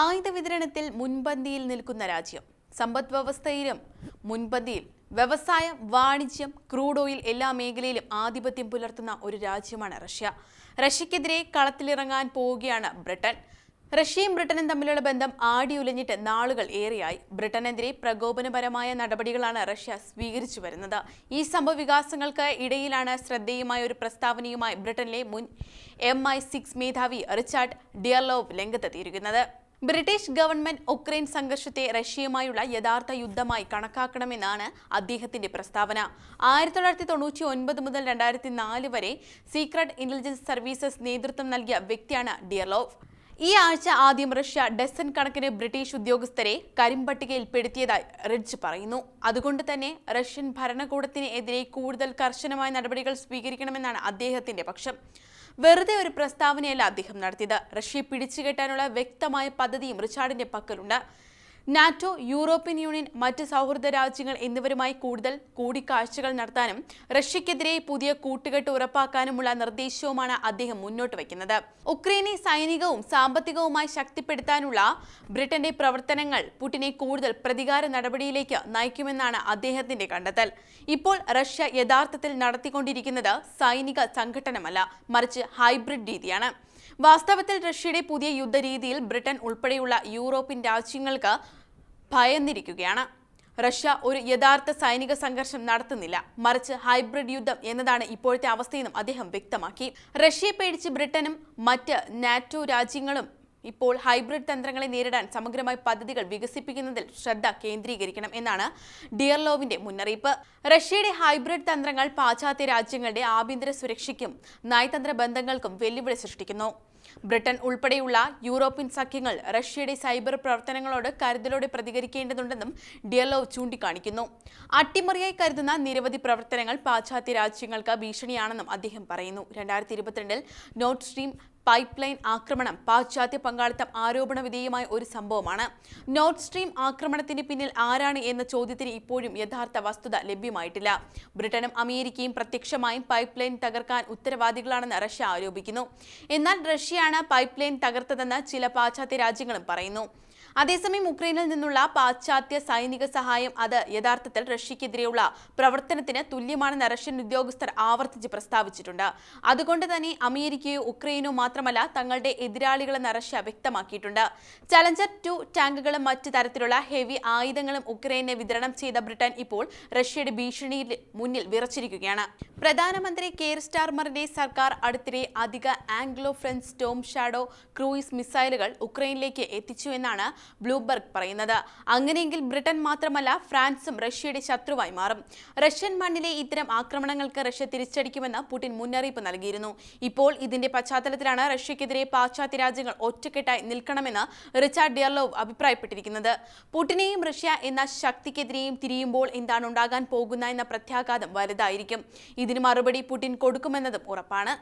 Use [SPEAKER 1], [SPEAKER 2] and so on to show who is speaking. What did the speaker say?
[SPEAKER 1] ആയുധ വിതരണത്തിൽ മുൻപന്തിയിൽ നിൽക്കുന്ന രാജ്യം. സമ്പദ് വ്യവസ്ഥയിലും മുൻപന്തിയിൽ വ്യവസായം വാണിജ്യം ക്രൂഡ് ഓയിൽ എല്ലാ മേഖലയിലും ആധിപത്യം പുലർത്തുന്ന ഒരു രാജ്യമാണ് റഷ്യ. റഷ്യക്കെതിരെ കളത്തിലിറങ്ങാൻ പോവുകയാണ് ബ്രിട്ടൻ. റഷ്യയും ബ്രിട്ടനും തമ്മിലുള്ള ബന്ധം ആടി ഉലഞ്ഞിട്ട് നാളുകൾ ഏറെയായി. ബ്രിട്ടനെതിരെ പ്രകോപനപരമായ നടപടികളാണ് റഷ്യ സ്വീകരിച്ചു വരുന്നത്. ഈ സംഭവ വികാസങ്ങൾക്ക് ഇടയിലാണ് ശ്രദ്ധേയമായ ഒരു പ്രസ്താവനയുമായി ബ്രിട്ടനിലെ മുൻ എം ഐ സിക്സ് മേധാവി റിച്ചാർഡ് ഡിയർലോവ് രംഗത്തെത്തിയിരിക്കുന്നത്. ബ്രിട്ടീഷ് ഗവൺമെന്റ് ഉക്രൈൻ സംഘർഷത്തെ റഷ്യയുമായുള്ള യഥാർത്ഥ യുദ്ധമായി കണക്കാക്കണമെന്നാണ് അദ്ദേഹത്തിന്റെ പ്രസ്താവന. ആയിരത്തി തൊള്ളായിരത്തി തൊണ്ണൂറ്റി ഒൻപത് മുതൽ രണ്ടായിരത്തി നാല് വരെ സീക്രട്ട് ഇന്റലിജൻസ് സർവീസസ് നേതൃത്വം നൽകിയ വ്യക്തിയാണ് ഡിയർലോവ്. ഈ ആഴ്ച ആദ്യം റഷ്യ ഡസൻ കണക്കിന് ബ്രിട്ടീഷ് ഉദ്യോഗസ്ഥരെ കരിമ്പട്ടികയിൽ പെടുത്തിയതായി റിഡ്ജ് പറയുന്നു. അതുകൊണ്ട് തന്നെ റഷ്യൻ ഭരണകൂടത്തിനെതിരെ കൂടുതൽ കർശനമായ നടപടികൾ സ്വീകരിക്കണമെന്നാണ് അദ്ദേഹത്തിന്റെ പക്ഷം. വെറുതെ ഒരു പ്രസ്താവനയല്ല അദ്ദേഹം നടത്തിയത്. റഷ്യയെ പിടിച്ചുകെട്ടാനുള്ള വ്യക്തമായ പദ്ധതിയും റിച്ചാർഡിന്റെ പക്കലുണ്ട്. നാറ്റോ യൂറോപ്യൻ യൂണിയൻ മറ്റ് സൗഹൃദ രാജ്യങ്ങൾ എന്നിവരുമായി കൂടുതൽ കൂടിക്കാഴ്ചകൾ നടത്താനും റഷ്യക്കെതിരെ പുതിയ കൂട്ടുകെട്ട് ഉറപ്പാക്കാനുമുള്ള നിർദ്ദേശവുമാണ് അദ്ദേഹം മുന്നോട്ട് വയ്ക്കുന്നത്. ഉക്രൈനെ സൈനികവും സാമ്പത്തികവുമായി ശക്തിപ്പെടുത്താനുള്ള ബ്രിട്ടന്റെ പ്രവർത്തനങ്ങൾ പുടിനെ കൂടുതൽ പ്രതികാര നടപടിയിലേക്ക് നയിക്കുമെന്നാണ് അദ്ദേഹത്തിന്റെ കണ്ടെത്തൽ. ഇപ്പോൾ റഷ്യ യഥാർത്ഥത്തിൽ നടത്തിക്കൊണ്ടിരിക്കുന്നത് സൈനിക സംഘടനമല്ല മറിച്ച് ഹൈബ്രിഡ് രീതിയാണ്. വാസ്തവത്തിൽ റഷ്യയുടെ പുതിയ യുദ്ധരീതിയിൽ ബ്രിട്ടൻ ഉൾപ്പെടെയുള്ള യൂറോപ്യൻ രാജ്യങ്ങൾക്ക് ഭയന്നിരിക്കുകയാണ്. റഷ്യ ഒരു യഥാർത്ഥ സൈനിക സംഘർഷം നടത്തുന്നില്ല. മറിച്ച് ഹൈബ്രിഡ് യുദ്ധം എന്നതാണ് ഇപ്പോഴത്തെ അവസ്ഥയെന്നും അദ്ദേഹം വ്യക്തമാക്കി. റഷ്യയെ പേടിച്ച് ബ്രിട്ടനും മറ്റ് നാറ്റോ രാജ്യങ്ങളും ഇപ്പോൾ ഹൈബ്രിഡ് തന്ത്രങ്ങളെ നേരിടാൻ സമഗ്രമായി പദ്ധതികൾ വികസിപ്പിക്കുന്നതിൽ ശ്രദ്ധ കേന്ദ്രീകരിക്കണം എന്നാണ് ഡിയർലോവിന്റെ മുന്നറിയിപ്പ്. റഷ്യയുടെ ഹൈബ്രിഡ് തന്ത്രങ്ങൾ പാശ്ചാത്യ രാജ്യങ്ങളുടെ ആഭ്യന്തര സുരക്ഷയ്ക്കും നയതന്ത്ര ബന്ധങ്ങൾക്കും വെല്ലുവിളി സൃഷ്ടിക്കുന്നു. ബ്രിട്ടൻ ഉൾപ്പെടെയുള്ള യൂറോപ്യൻ സഖ്യങ്ങൾ റഷ്യയുടെ സൈബർ പ്രവർത്തനങ്ങളോട് കരുതലോടെ പ്രതികരിക്കേണ്ടതുണ്ടെന്നും ഡിയലോവ് ചൂണ്ടിക്കാണിക്കുന്നു. അട്ടിമറിയായി കരുതുന്ന നിരവധി പ്രവർത്തനങ്ങൾ പാശ്ചാത്യ രാജ്യങ്ങൾക്ക് ഭീഷണിയാണെന്നും അദ്ദേഹം പറയുന്നു. രണ്ടായിരത്തി ഇരുപത്തിരണ്ടിൽ നോർത്ത് സ്ട്രീം പൈപ്പ് ലൈൻ ആക്രമണം പാശ്ചാത്യ പങ്കാളിത്തം ആരോപണ വിധേയമായ ഒരു സംഭവമാണ്. നോർത്ത് സ്ട്രീം ആക്രമണത്തിന് പിന്നിൽ ആരാണ് എന്ന ചോദ്യത്തിന് ഇപ്പോഴും യഥാർത്ഥ വസ്തുത ലഭ്യമായിട്ടില്ല. ബ്രിട്ടനും അമേരിക്കയും പ്രത്യക്ഷമായും പൈപ്പ് ലൈൻ തകർക്കാൻ ഉത്തരവാദികളാണെന്ന് റഷ്യ ആരോപിക്കുന്നു. എന്നാൽ റഷ്യയാണ് പൈപ്പ് ലൈൻ തകർത്തതെന്ന് ചില പാശ്ചാത്യ രാജ്യങ്ങളും പറയുന്നു. അതേസമയം ഉക്രൈനിൽ നിന്നുള്ള പാശ്ചാത്യ സൈനിക സഹായം അത് യഥാർത്ഥത്തിൽ റഷ്യക്കെതിരെയുള്ള പ്രവർത്തനത്തിന് തുല്യമാണെന്ന് റഷ്യൻ ഉദ്യോഗസ്ഥർ ആവർത്തിച്ച് പ്രസ്താവിച്ചിട്ടുണ്ട്. അതുകൊണ്ട് തന്നെ അമേരിക്കയോ ഉക്രൈനോ മാത്രമല്ല തങ്ങളുടെ എതിരാളികളെന്ന് റഷ്യ വ്യക്തമാക്കിയിട്ടുണ്ട്. ചലഞ്ചർ ടു ടാങ്കുകളും മറ്റ് തരത്തിലുള്ള ഹെവി ആയുധങ്ങളും ഉക്രൈനെ വിതരണം ചെയ്ത ബ്രിട്ടൻ ഇപ്പോൾ റഷ്യയുടെ ഭീഷണിയിൽ മുന്നിൽ വിറച്ചിരിക്കുകയാണ്. പ്രധാനമന്ത്രി കെയർ സ്റ്റാർമറിന്റെ സർക്കാർ അടുത്തിടെ അധിക Anglo French Storm Shadow cruise മിസൈലുകൾ ഉക്രൈനിലേക്ക് എത്തിച്ചു എന്നാണ് ബ്ലൂബർഗ് പറയുന്നത്. അങ്ങനെയെങ്കിൽ ബ്രിട്ടൻ മാത്രമല്ല ഫ്രാൻസും റഷ്യയുടെ ശത്രുവായി മാറും. റഷ്യൻ മണ്ണിലെ ഇത്തരം ആക്രമണങ്ങൾക്ക് റഷ്യ തിരിച്ചടിക്കുമെന്ന് പുടിൻ മുന്നറിയിപ്പ് നൽകിയിരുന്നു. ഇപ്പോൾ ഇതിന്റെ പശ്ചാത്തലത്തിലാണ് റഷ്യക്കെതിരെ പാശ്ചാത്യ രാജ്യങ്ങൾ ഒറ്റക്കെട്ടായി നിൽക്കണമെന്ന് റിച്ചാർഡ് ഡിയർലോവ് അഭിപ്രായപ്പെട്ടിരിക്കുന്നത്. പുടിനെയും റഷ്യ എന്ന ശക്തിക്കെതിരെയും തിരിയുമ്പോൾ എന്താണ് ഉണ്ടാകാൻ പോകുന്ന എന്ന പ്രത്യാഘാതം വലുതായിരിക്കും. ഇതിന് മറുപടി പുടിൻ കൊടുക്കുമെന്നതും ഉറപ്പാണ്